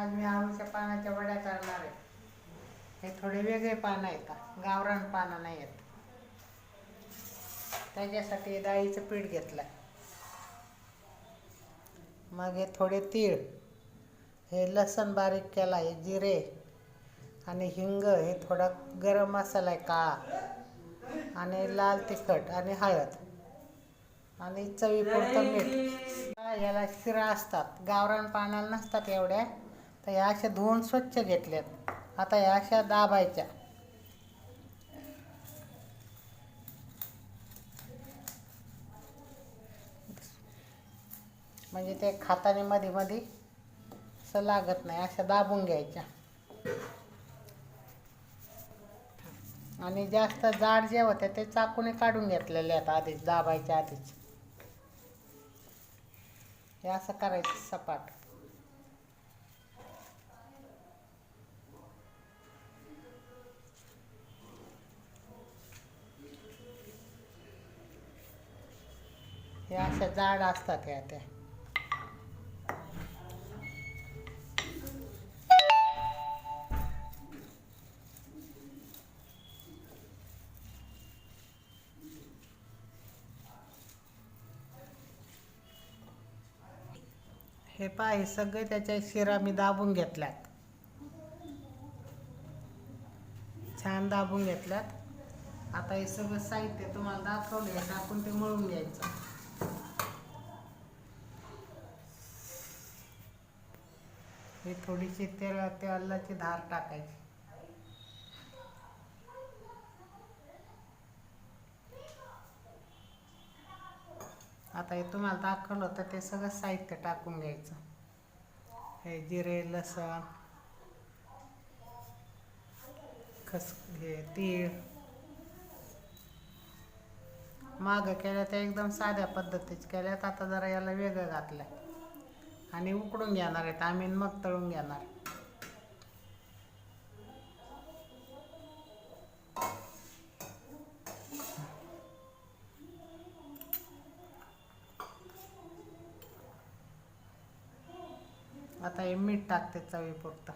आज मी आळूच्या पानाच्या वड्या करणार आहे. हे थोडे वेगळे पानं आहेत गावरान पानं नाही आहेत. त्याच्यासाठी डाळीचं पीठ घेतलं मग हे थोडे तीळ हे लसण बारीक केला आहे जिरे आणि हिंग हे थोडा गरम मसाला आहे काळा आणि लाल तिखट आणि हळद आणि चवीपुरतं मीठ. याला शिरा असतात. गावरान पानाला नसतात एवढ्या. तर या अशा धुवून स्वच्छ घेतल्यात. आता ह्या अशा दाबायच्या. म्हणजे ते खाताने मध्ये मध्ये असं लागत नाही अशा दाबून घ्यायच्या. आणि जास्त जाड जे होते ते चाकूने काढून घेतलेले आहेत आधीच दाबायच्या आधीच. हे असं करायचं सपाट. हे अशा जाड असतात ह्या त्या. हे पहा हे सगळे त्याच्या शिरा मी दाबून घेतल्यात. छान दाबून घेतल्यात. आता हे सगळं साहित्य तुम्हाला दाखवलं आहे टाकून ते मळून घ्यायचं. हे थोडीशी तेल तेलाची धार टाकायची. आता हे तुम्हाला दाखवलं होतं ते सगळं साहित्य टाकून घ्यायचं. हे जिरे लसण खस हे तीळ. मागं केल्या त्या एकदम साध्या पद्धतीच केल्यात आता जरा याला वेगळं घातलं आणि उकडून घेणार आहेत आम्ही मग तळून घेणार. आता हे मीठ टाकते चवीपुरतं.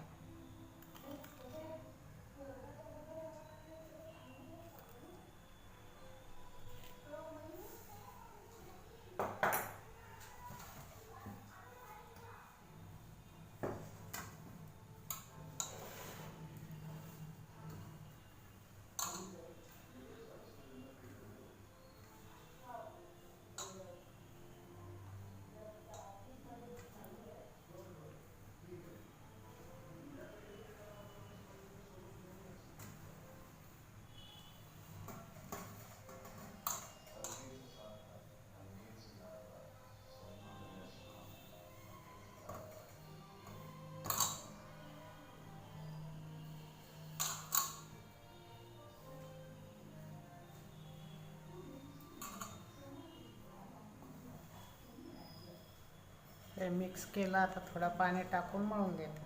ते मिक्स केलं आता थोडं पाणी टाकून मळून घेते.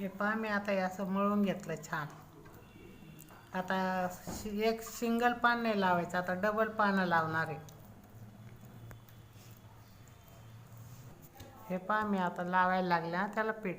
हे पहा मी आता हे असं मळून घेतलं छान. आता शि- एक सिंगल पान नाही लावायचं आता डबल पानं लावणार आहे. हे पहा मी आता लावायला लागल्या त्याला पीठ.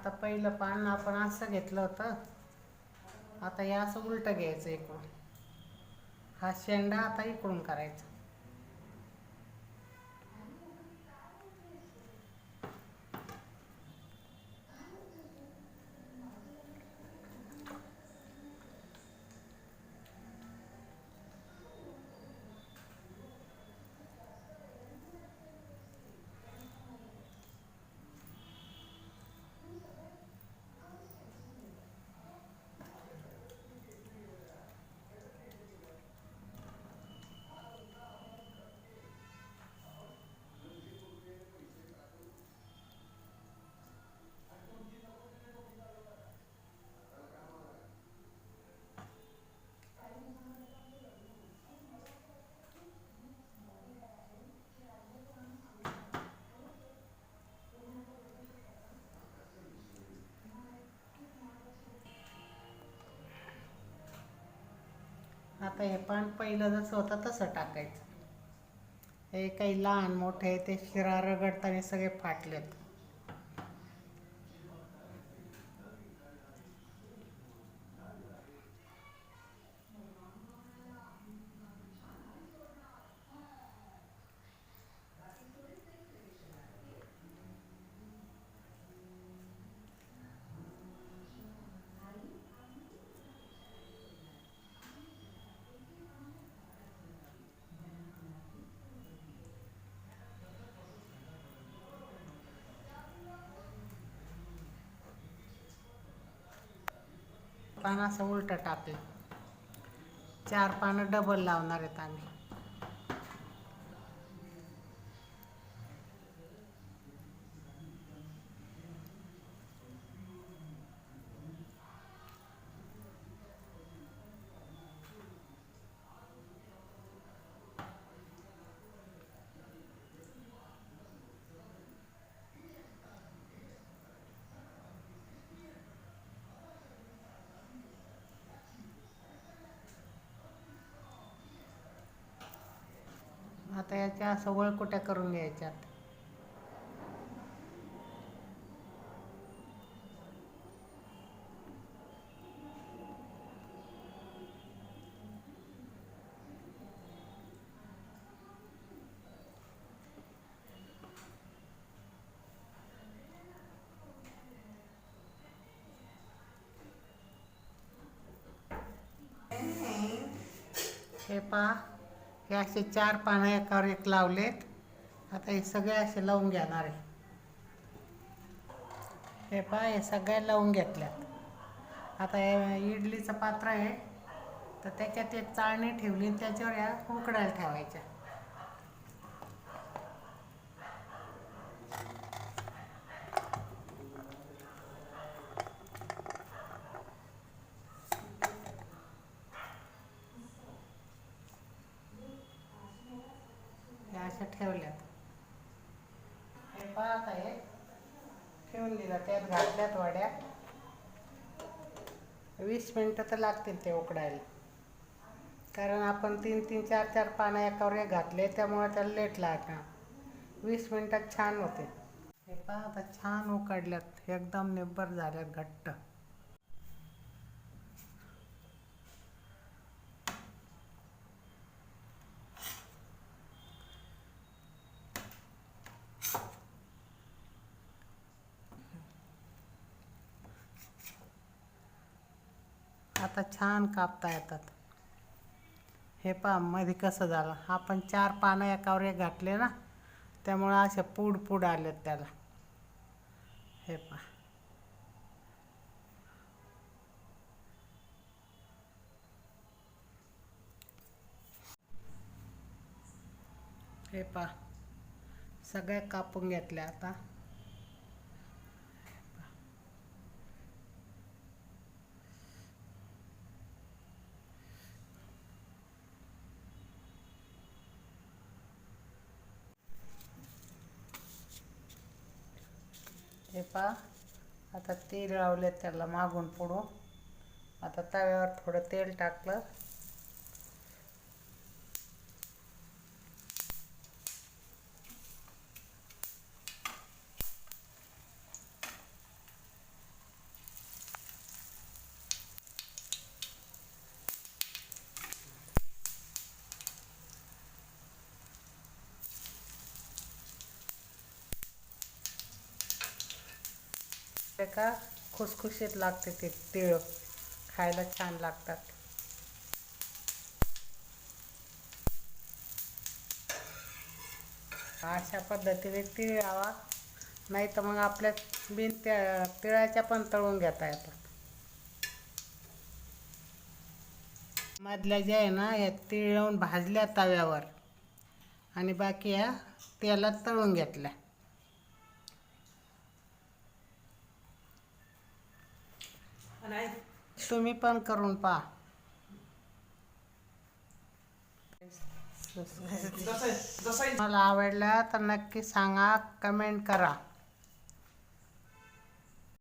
आता पहिलं पान आपण असं घेतलं होतं. आता हे असं उलटं घ्यायचं इकडून हा शेंडा आता इकडून करायचा. आता हे पान पहिलं जसं होतं तसं टाकायचं. हे काही लहान मोठे ते शिरा रगडताना सगळे फाटलेत. पान असं उलटं टाकलं चार पानं डबल लावणार आहेत आम्ही. आता याच्या असं वळकुट्या करून घ्यायच्यात? हे पहा. हे असे चार पानं एकावर एक लावलेत. आता हे सगळे असे लावून घेणार आहे. हे पहा हे सगळे लावून घेतल्यात. आता हे इडलीचं पात्र आहे. तर त्याच्यात एक चाळणी ठेवली आणि त्याच्यावर या उकडायला ठेवायच्या हे अशा ठेवल्यात. हे पाहत आहे ठेवून दिलं त्यात घातल्यात वड्या. वीस मिनटं तर लागतील ते उकडायला. कारण आपण तीन तीन चार चार पानं एकावर एक घातले त्यामुळे त्याला लेट लागणार. वीस मिनटात छान होते. हे पहा आता छान उकडल्यात एकदम निब्बर झाल्यात घट्ट. आता छान कापता येतात. हे पहा मध्ये कसं झालं? आपण चार पानं एकावर एक घातले ना त्यामुळं असे पूड पूड आलेत त्याला. हे पहा. हे पहा. सगळ्या कापून घेतल्या आता. हे पहा आता तेल लावले त्याला मागून पुढून आता तव्यावर थोडं तेल टाकलं. का? खुसखुशीत लागते ते तिळ. खायला छान लागतात. अशा पद्धतीने तिळ लावा नाही तर मग आपल्या बिन त्या तिळाच्या पण तळून घेता येतात. मधल्या ज्या आहे ना या तिळ लावून भाजल्या तव्यावर. आणि बाकी ह्या तेलात तळून घेतल्या. तुम्ही पण करून पहा. जसं मला आवडला तर नक्की सांगा कमेंट करा.